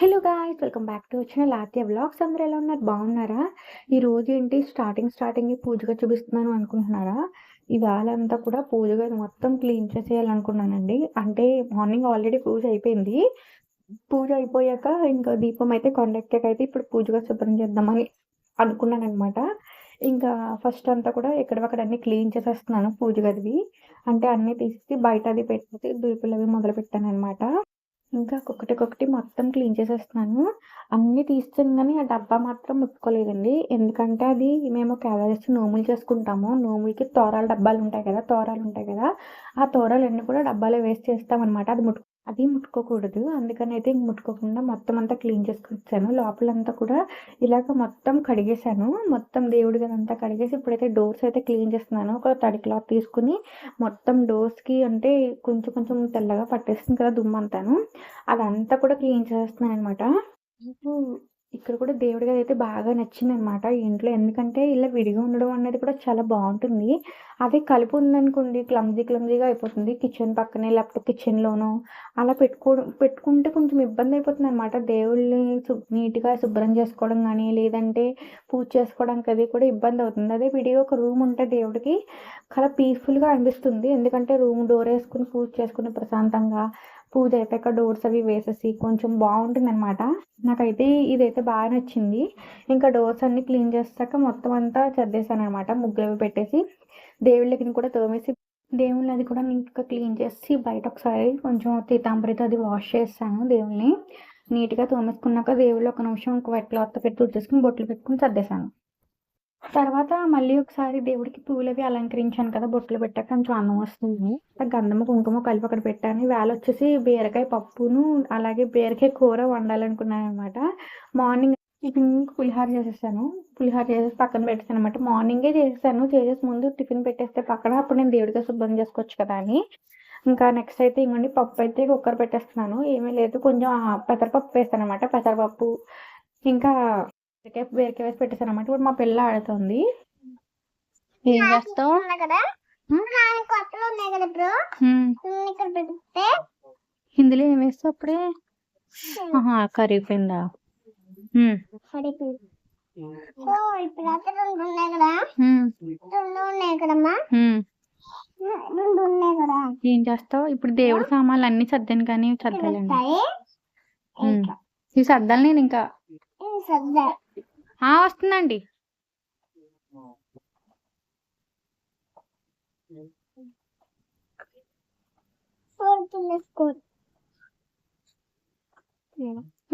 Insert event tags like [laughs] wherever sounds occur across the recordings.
Hello guys welcome back to వచ్చిన లాత్య blogs అందరూ ఎలా ఉన్నారు? బాగున్నారా? ఈ రోజు ఏంటి? స్టార్టింగ్ స్టార్టింగ్ పూజగా చూపిస్తున్నాను అనుకుంటున్నారా? ఇవాళ అంతా కూడా పూజగా మొత్తం క్లీన్ చేసేయాలనుకున్నానండి. అంటే మార్నింగ్ ఆల్రెడీ పూజ అయిపోయింది. పూజ అయిపోయాక ఇంకా దీపం అయితే కొండెక్కాక అయితే ఇప్పుడు పూజగా శుభ్రం చేద్దామని అనుకున్నాను అనమాట ఇంకా ఫస్ట్ అంతా కూడా ఎక్కడవక్కడ అన్ని క్లీన్ చేసేస్తున్నాను పూజ గదివి. అంటే అన్నీ తీసి బయట అది పెట్టి దులుపులు అవి మొదలు పెట్టాను అనమాట ఇంకా ఒకటికొకటి మొత్తం క్లీన్ చేసేస్తున్నాను. అన్నీ తీస్తాను కానీ ఆ డబ్బా మాత్రం ముట్టుకోలేదండి ఎందుకంటే అది మేము క్యాలరీస్ నోములు చేసుకుంటాము. నోములకి తోరాల డబ్బాలు ఉంటాయి కదా తోరాలు ఉంటాయి కదా. ఆ తోరాలన్నీ కూడా డబ్బాలో వేస్ట్ చేస్తామన్నమాట. అది ముట్టు అది ముట్టుకోకూడదు. అందుకని అయితే ఇంక ముట్టుకోకుండా మొత్తం అంతా క్లీన్ చేసుకొచ్చాను లోపలంతా కూడా ఇలాగ మొత్తం కడిగేశాను. మొత్తం దేవుడి అంతా కడిగేసి ఇప్పుడైతే డోర్స్ అయితే క్లీన్ చేస్తున్నాను. ఒక తడి క్లాత్ తీసుకుని మొత్తం డోర్స్కి అంటే కొంచెం కొంచెం తెల్లగా పట్టేస్తుంది కదా దుమ్మంతాను. అదంతా కూడా క్లీన్ చేస్తున్నాను అనమాట ఇక్కడ కూడా దేవుడి గది అయితే బాగా నచ్చిందనమాట ఇంట్లో. ఎందుకంటే ఇలా విడిగా ఉండడం అనేది కూడా చాలా బాగుంటుంది అదే కలిపి ఉందనుకోండి క్లమ్జీ క్లమ్జీగా అయిపోతుంది. కిచెన్ పక్కనే లేకపోతే కిచెన్‌లోనో అలా పెట్టుకో పెట్టుకుంటే కొంచెం ఇబ్బంది అయిపోతుంది అనమాట దేవుళ్ళని నీట్‌గా శుభ్రం చేసుకోవడం కానీ లేదంటే పూజ చేసుకోవడానికి అది కూడా ఇబ్బంది అవుతుంది అదే విడిగా ఒక రూమ్ ఉంటే దేవుడికి చాలా పీస్‌ఫుల్‌గా అనిపిస్తుంది. ఎందుకంటే రూమ్ డోర్ వేసుకుని పూజ చేసుకుని ప్రశాంతంగా పూజ అయిపోయాక డోర్స్ అవి వేసేసి కొంచెం బాగుంటుంది అనమాట నాకైతే ఇదైతే బాగా నచ్చింది. ఇంకా డోర్స్ అన్ని క్లీన్ చేస్తాక మొత్తం అంతా చద్దేశాను అనమాట ముగ్గులు అవి పెట్టేసి దేవుళ్ళకి కూడా తోమేసి దేవుళ్ళు అది కూడా ఇంకా క్లీన్ చేసి బయట ఒకసారి కొంచెం తీతాంబరితో అది వాష్ చేస్తాను దేవుళ్ళని. నీట్గా తోమేసుకున్నాక దేవుళ్ళు ఒక నిమిషం ఒక వైట్ క్లాత్ పెట్టి తుడిచేసుకుని బొట్లు పెట్టుకుని సర్దేశాను. తర్వాత మళ్ళీ ఒకసారి దేవుడికి పూలవి అలంకరించాను కదా బొట్లు పెట్టాక కొంచెం అన్నం వస్తుంది. గంధము కుంకుమ కలిపి అక్కడ పెట్టాను. వేళ వచ్చేసి బీరకాయ పప్పును అలాగే బీరకాయ కూర వండాలనుకున్నాను అనమాట మార్నింగ్ టిఫిన్ పులిహార చేసేసాను. పులిహార చేసేసి పక్కన పెట్టేసాను అనమాట మార్నింగే చేసేసాను. చేసేసి ముందు టిఫిన్ పెట్టేస్తే పక్కన అప్పుడు నేను దేవుడిగా శుభ్రం చేసుకోవచ్చు కదా అని. ఇంకా నెక్స్ట్ అయితే ఇంకోండి పప్పు అయితే కుక్కర్ పెట్టేస్తున్నాను. ఏమీ లేదు కొంచెం పెసరపప్పు వేస్తాను అనమాట పెసరపప్పు ఇంకా బీరకాయ బీరకాయ వేసి పెట్టేసాను అనమాట ఇప్పుడు మా పిల్ల ఆడుతుంది. ఏం చేస్తావు? ఇందులో ఏం వేస్తావు అప్పుడే? కరిగిపోయిందా? ఏం చేస్తావు? ఇప్పుడు దేవుడి సామాన్లు అన్ని సర్దాను కానీ సర్దాలండి. ఈ సర్దాలు నేను ఇంకా వస్తుందండి.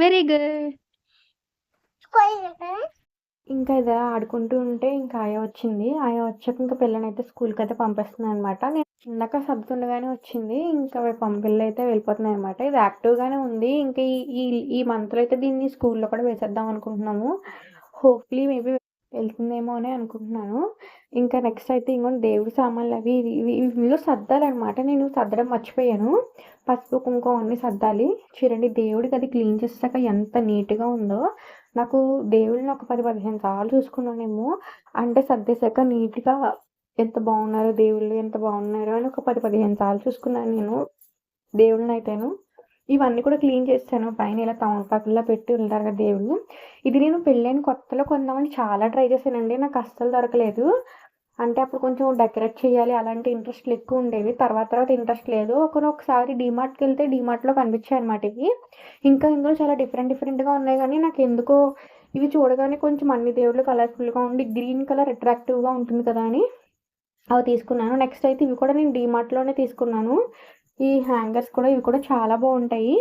వెరీ గుడ్ ఇంకా ఇది ఆడుకుంటూ ఉంటే ఇంకా ఆయా వచ్చింది. ఆయా వచ్చాక ఇంకా పిల్లని స్కూల్కి అయితే పంపిస్తుంది అనమాట నేను ఇందాక సర్దుతుండగానే వచ్చింది. ఇంకా పంపిల్లు అయితే వెళ్ళిపోతున్నాయి అనమాట ఇది యాక్టివ్గానే ఉంది. ఇంకా ఈ ఈ మంత్లో అయితే దీన్ని స్కూల్లో కూడా వేసేద్దాం అనుకుంటున్నాము. హోప్లీ మేబీ వెళ్తుందేమో అని అనుకుంటున్నాను. ఇంకా నెక్స్ట్ అయితే ఇంకొన్ని దేవుడి సామాన్లు అవి ఇందులో సర్దాలన్నమాట. నేను సర్దడం మర్చిపోయాను. పసుపు కుంకుమ అన్నీ సర్దాలి. చూడండి దేవుడికి అది క్లీన్ చేసాక ఎంత నీట్గా ఉందో. నాకు దేవుడిని ఒక పది పదిహేను సార్లు చూసుకున్నానేమో. అంటే సర్దేశాక నీట్గా ఎంత బాగున్నారో దేవుళ్ళు ఎంత బాగున్నారో అని ఒక పది పదిహేను సార్లు చూసుకున్నాను నేను దేవుళ్ళని అయితేను. ఇవన్నీ కూడా క్లీన్ చేస్తాను. పైన ఇలా తమలపాకుల్లో పెట్టి ఉంటారు కదా దేవుళ్ళు. ఇది నేను పెళ్ళైన కొత్తలో కొందామని చాలా ట్రై చేశానండి. నాకు అస్సలు దొరకలేదు. అంటే అప్పుడు కొంచెం డెకరేట్ చేయాలి అలాంటి ఇంట్రెస్ట్లు ఎక్కువ ఉండేవి. తర్వాత తర్వాత ఇంట్రెస్ట్ లేదు. ఒకరు ఒకసారి డీమార్ట్కి వెళ్తే డీమార్ట్లో కనిపించాయి అనమాట ఇవి. ఇంకా ఇందులో చాలా డిఫరెంట్ డిఫరెంట్గా ఉన్నాయి కానీ నాకు ఎందుకో ఇవి చూడగానే కొంచెం అన్ని దేవుళ్ళు కలర్ఫుల్గా ఉండి గ్రీన్ కలర్ అట్రాక్టివ్గా ఉంటుంది కదా అని అవి తీసుకున్నాను. నెక్స్ట్ అయితే ఇవి కూడా నేను డీమార్ట్లోనే తీసుకున్నాను. ఈ హ్యాంగర్స్ కూడా ఇవి కూడా చాలా బాగుంటాయి.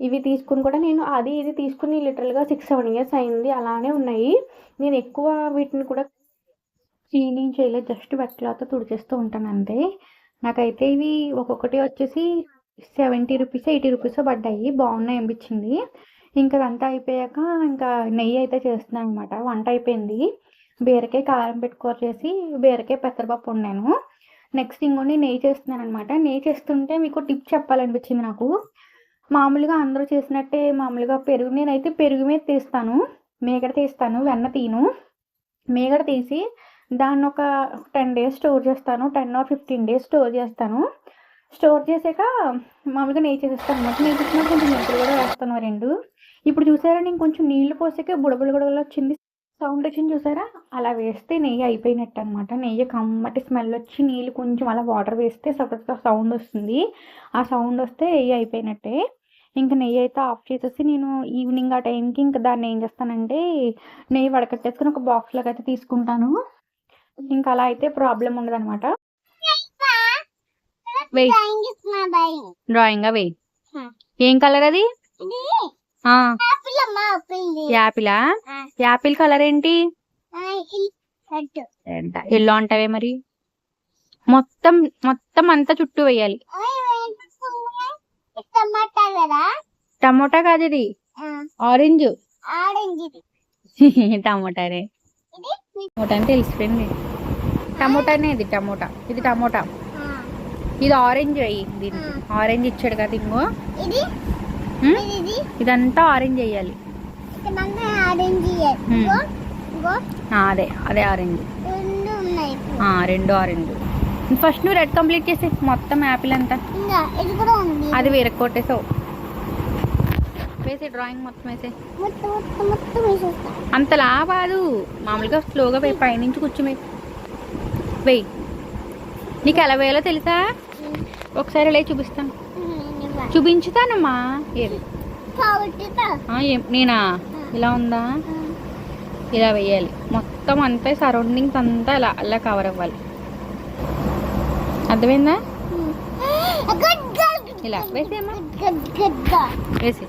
ఇవి తీసుకుని కూడా నేను అది ఇది తీసుకుని లిటరల్గా సిక్స్ సెవెన్ ఇయర్స్ అయింది. అలానే ఉన్నాయి. నేను ఎక్కువ వీటిని కూడా క్లీనింగ్ చేయలేదు. జస్ట్ వెట్ క్లాత్ తుడిచేస్తూ ఉంటాను అంతే. నాకైతే ఇవి ఒక్కొక్కటి వచ్చేసి సెవెంటీ రూపీస్ ఎయిటీ రూపీస్ పడ్డాయి. బాగున్నాయి అనిపించింది. ఇంకా అదంతా అయిపోయాక ఇంకా నెయ్యి అయితే చేస్తున్నాను అనమాట వంట అయిపోయింది. బీరకాయ కారం పెట్టుకోరు చేసి బీరకాయ పెసరపప్పు ఉన్నాను నెక్స్ట్ ఇంకోటి నెయ్యి చేస్తున్నాను అనమాట నెయ్యి చేస్తుంటే మీకు టిప్ చెప్పాలనిపించింది నాకు. మామూలుగా అందరూ చేసినట్టే మామూలుగా పెరుగు నేనైతే పెరుగు మీద తీస్తాను. మేగడ తీస్తాను వెన్న తీను. మేగడ తీసి దాన్ని ఒక టెన్ డేస్ స్టోర్ చేస్తాను. Ten or fifteen days store చేస్తాను. స్టోర్ చేసాక మామూలుగా నెయ్యి చేసేస్తాను అనమాట నెయ్యి చేసిన కొంచెం మెంతులు కూడా వేస్తాను రెండు. ఇప్పుడు చూసారా నేను కొంచెం నీళ్ళు పోసాక బుడబుడ బుడబులు వచ్చింది సౌండ్ వచ్చింది చూసారా? అలా వేస్తే నెయ్యి అయిపోయినట్టు అనమాట నెయ్యి కమ్మటి స్మెల్ వచ్చి నీళ్ళు కొంచెం అలా వాటర్ వేస్తే సౌండ్ వస్తుంది. ఆ సౌండ్ వస్తే నెయ్యి అయిపోయినట్టే. ఇంకా నెయ్యి అయితే ఆఫ్ చేసేసి నేను ఈవినింగ్ ఆ టైంకి ఇంకా దాన్ని ఏం చేస్తానంటే నెయ్యి వడకట్టేసుకుని ఒక బాక్స్ లాగా అయితే తీసుకుంటాను. ఇంకా అలా అయితే ప్రాబ్లం ఉండదు అనమాట డ్రాయింగ్ Hmm. ఏం కలర్ అది? యాపిలా. యాపిల్ కలర్ ఏంటి? ఎల్లో అంటావే మరి. మొత్తం మొత్తం అంతా చుట్టూ వేయాలి. టమాటా కదా? ఇది. ఆరెంజ్. [laughs] టమోటానే. టమోటా అని తెలిసిపోయింది. టమోటానే ఇది టమోటా. ఇది టమోటా. ఇది ఆరెంజ్ అయ్యి దీనికి. ఆరెంజ్ ఇచ్చాడు కదా ఇంకో. ఇదంతా ఆరెంజ్ వేయాలి. Hmm. అదే అదే ఆరెంజ్ రెండు ఆరెంజ్ ఫస్ట్ నువ్వు రెడ్ కంప్లీట్ చేసి మొత్తం యాపిల్ అంతా అది వేరే కొట్టేసావు. వేసే డ్రాయింగ్ మొత్తం వేసే అంతలా కాదు. మామూలుగా స్లోగా వేయి పైనుంచి కూర్చోమే. వెయ్యి నీకు ఎలా వేయాలో తెలుసా? ఒకసారి లే చూపిస్తాను. చూపించుతానమ్మా. ఏది? నేనా? ఇలా ఉందా? ఇలా వేయాలి. మొత్తం అంతా సరౌండింగ్స్ అంతా ఇలా అలా కవర్ అవ్వాలి. అర్థమైందా? ఇలా వేసేయమ్మా. వేసి.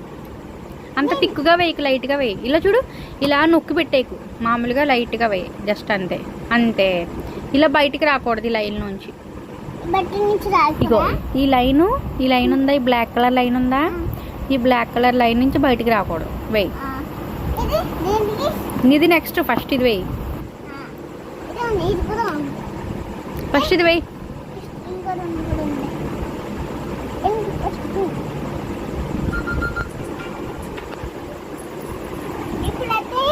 అంత తిక్కుగా వేయకు లైట్గా వేయి. ఇలా చూడు ఇలా నొక్కి పెట్టేకు మామూలుగా లైట్గా వేయి. జస్ట్ అంతే. అంతే. ఇలా బయటికి రాకూడదు ఈ లైన్ నుంచి. ఇగో ఈ లైను ఈ లైన్ ఉందా? ఈ బ్లాక్ కలర్ లైన్ ఉందా? ఈ బ్లాక్ కలర్ లైన్ నుంచి బయటికి రాకూడదు. వేయి. ఇది నెక్స్ట్ ఫస్ట్ ఇది వేయి. ఆ, ఇది ఉంది ఇది కూడా ఉంది. ఫస్ట్ ఇది వేయి. ఇంకో రెండు కూడా ఉంది. ఇంకొకటి. ఇప్పుడైతే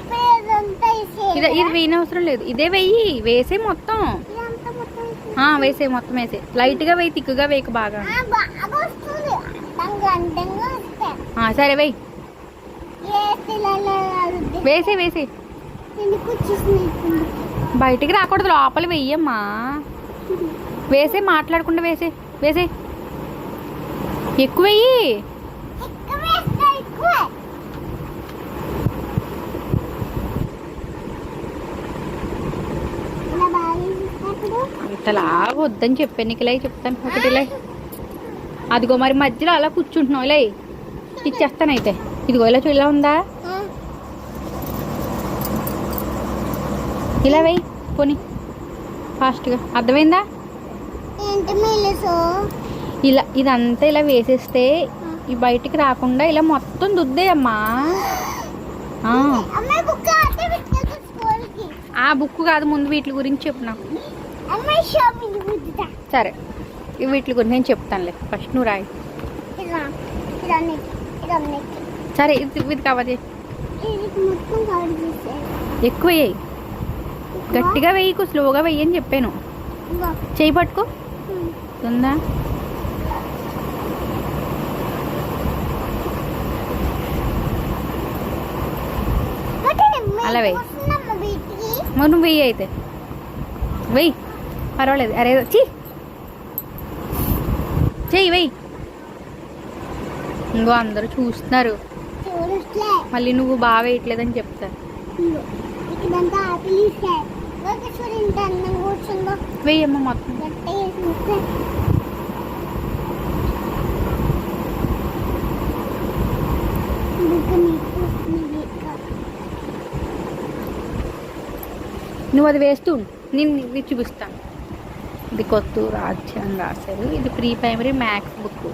ఇప్పుడు ఇదంతా వేసేయాలా? ఇది ఇది వేయని అవసరం లేదు. ఇదే వెయ్యి వేసే మొత్తం ఇదంతా మొత్తం వేసేయాలా? ఆ, వేసే మొత్తం వేసే లైట్గా వేయి తిక్కుగా వేయకు బాగా. సరే వేయి. వేసే వేసే బయటికి రాకూడదు లోపల వెయ్యమ్మా వేసే మాట్లాడకుండా వేసే వేసే ఎక్కువ వెయ్యి ఎక్కువ వేస్తా ఎక్కువ ఇలా బాగా ఇంతలా వద్దని చెప్పాను నీకు ఇలా చెప్తాను ఒకటి ఇలా అదిగో మరి మధ్యలో అలా కూర్చుంటున్నావు ఇలా ఇచ్చేస్తాను అయితే. ఇదిగో ఇలా చూ- ఇలా ఉందా? ఇలా వెయ్యి పోనీ. ఫాస్ట్గా. అర్థమైందా? ఇలా ఇదంతా ఇలా వేసేస్తే ఈ బయటికి రాకుండా ఇలా మొత్తం దుద్దేయమ్మా. ఆ, బుక్ కాదు ముందు వీటి గురించి చెప్పు నాకు. సరే ఈ వీటి గురించి నేను చెప్తానులే. ఫస్ట్ నువ్వు రాయి. సరే ఇది ఇది కావాలి ఎక్కువ వేయి. గట్టిగా వేయకు స్లోగా వెయ్యి అని చెప్పాను. చేయి పట్టుకో. ఉందా? అలా వీటికి? మరి నువ్వు వెయ్యి అయితే. వెయ్యి పర్వాలేదు. అరే చీ. చెయ్యి వెయ్యి. ఇంకో అందరూ చూస్తున్నారు. మళ్ళీ నువ్వు బాగా వేయట్లేదని చెప్తారు ఇగో కూర్చుందో వెయ్యమ్మ మొత్తం. గట్ట నువ్వు అది వేస్తూ నేను చూపిస్తాను. ఇది కొత్త రాజ్యం రాశారు. ఇది ప్రీ ప్రైమరీ మ్యాథ్స్ బుక్.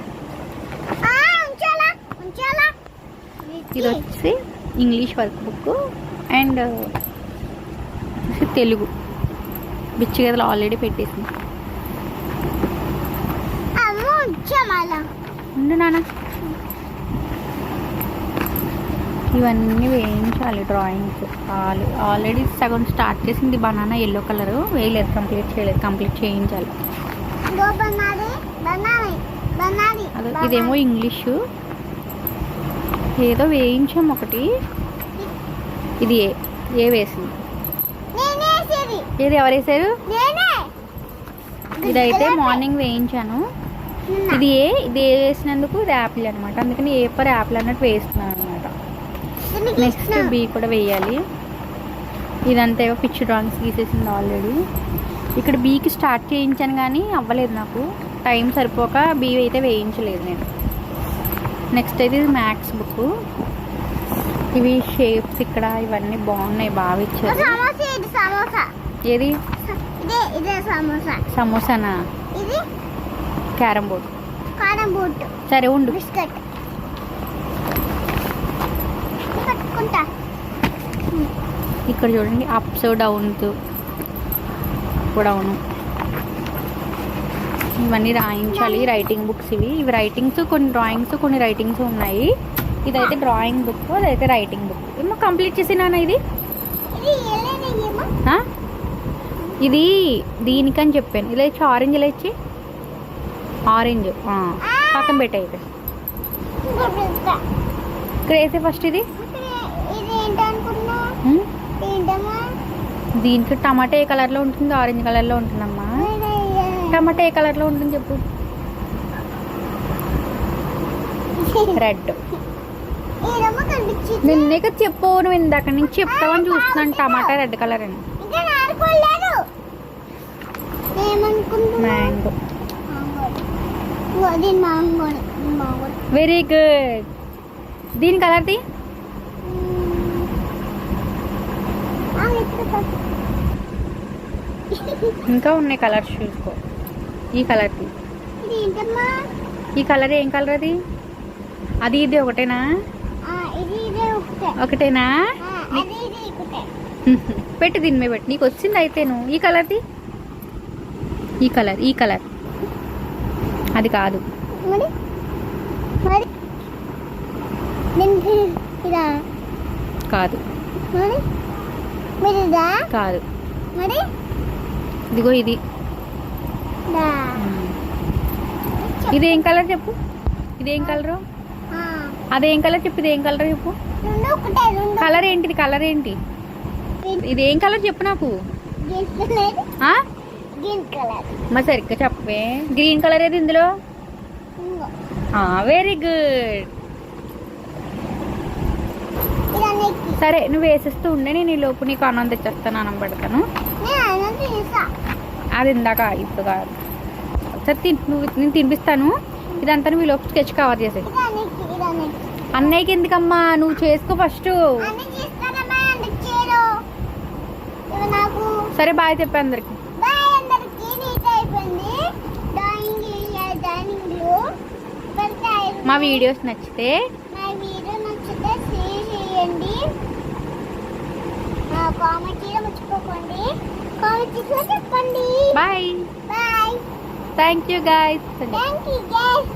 ఇది వచ్చి English work book and Telugu. బిచ్చి గదిలో ఆల్రెడీ పెట్టేసింది. ఉండు నాన్న. ఇవన్నీ వేయించాలి డ్రాయింగ్స్. ఆల్ ఆల్రెడీ సగం స్టార్ట్ చేసింది బనానా ఎల్లో కలర్. వేయలేదు కంప్లీట్ చేయలేదు కంప్లీట్ చేయించాలి. ఇదేమో ఇంగ్లీషు. ఏదో వేయించాం ఒకటి. ఇది ఏ ఏ వేసింది? ఏది ఎవరు వేసారు? ఇదైతే మార్నింగ్ వేయించాను. ఇది ఏ ఇది ఏ వేసినందుకు ఇది యాపిల్ అనమాట అందుకని ఏ పర్ యాపిల్ అన్నట్టు వేస్తున్నాను. నెక్స్ట్. బీ కూడా వేయాలి. ఇదంతా ఏవో పిచ్చి డ్రాయింగ్స్ గీసేసింది ఆల్రెడీ ఇక్కడ బీకి స్టార్ట్ చేయించాను కానీ అవ్వలేదు నాకు. టైం సరిపోక బీ అయితే వేయించలేదు నేను. నెక్స్ట్ అయితే ఇది మ్యాథ్స్ బుక్ ఇవి షేప్స్ ఇక్కడ ఇవన్నీ బాగున్నాయి బాగా ఇచ్చారు. సమోసా ఇది సమోసా. ఏది? సమోసానా? క్యారమ్ బోర్డ్ సరే ఉండు. బిస్కెట్ పట్టుకుంటా ఇక్కడ చూడండి అప్స్ డౌన్స్ డౌన్ ఇవన్నీ రాయించాలి రైటింగ్ బుక్స్ ఇవి. ఇవి రైటింగ్స్ కొన్ని డ్రాయింగ్స్ కొన్ని రైటింగ్స్ ఉన్నాయి. ఇదైతే డ్రాయింగ్ బుక్ అదైతే రైటింగ్ బుక్ ఏమో కంప్లీట్ చేసినానా ఇది? ఇది దీనికని చెప్పాను. ఇలా ఇచ్చి ఆరెంజ్ ఇలా ఇచ్చి? ఆరెంజ్ పక్కన పెట్టయితే ఇక్కడ వేసే ఫస్ట్ ఇది? దీనికి టమాటా ఏ కలర్లో ఉంటుంది? ఆరెంజ్ కలర్లో ఉంటుందమ్మా. టమాటా ఏ కలర్లో ఉంటుంది చెప్పు. రెడ్ నిన్నే కదా చెప్పు నువ్వు ఇందాక నుంచి చెప్తావని చూస్తున్నాను. టమాటా రెడ్ కలర్ అని. మ్యాంగో వెరీ గుడ్ దీని కలర్ది ఇంకా ఉన్నాయి కలర్స్ చూసుకో. ఈ కలర్ది ఈ కలర్ ఏం కలర్ అది? అది ఇది ఒకటేనా? ఒకటేనా? [laughs] పెట్టు దీని మీద పెట్టు. నీకు వచ్చింది అయితే నువ్వు. ఈ కలర్ది ఈ కలర్ ఈ కలర్ అది కాదు. కాదు. కాదు. ఇదిగో ఇది. ఇదేం కలర్ చెప్పు? ఇదేం కలరు? అదేం కలర్ చెప్పు? ఇదేం కలర్ చెప్పు? కలర్ ఏంటిది? కలర్ ఏంటి? ఇదేం కలర్ చెప్పు నాకు? మా సరిగ్గా చెప్పే గ్రీన్ కలర్ ఏది ఇందులో? వెరీ గుడ్ సరే నువ్వు వేసేస్తూ ఉండే నేను ఈ లోపు నీకు అన్నం తెచ్చేస్తాను అన్నం పెడతాను. అది ఇందాక ఇప్పుడు కాదు. సరే తిన్ నువ్వు నేను తినిపిస్తాను. ఇదంతా నువ్వు ఈ లోపు స్కెచ్ కవర్ చేసే అన్నయ్యకి ఎందుకమ్మా? నువ్వు చేసుకో ఫస్ట్. సరే బాయ్ చెప్పి అందరికి. మా వీడియోస్ నచ్చితే మా వీడియో నచ్చితే షేర్ చేయండి కామెంట్ చేయడం మర్చిపోకండి కామెంట్ చేసి చెప్పండి. Bye bye thank you guys thank you guys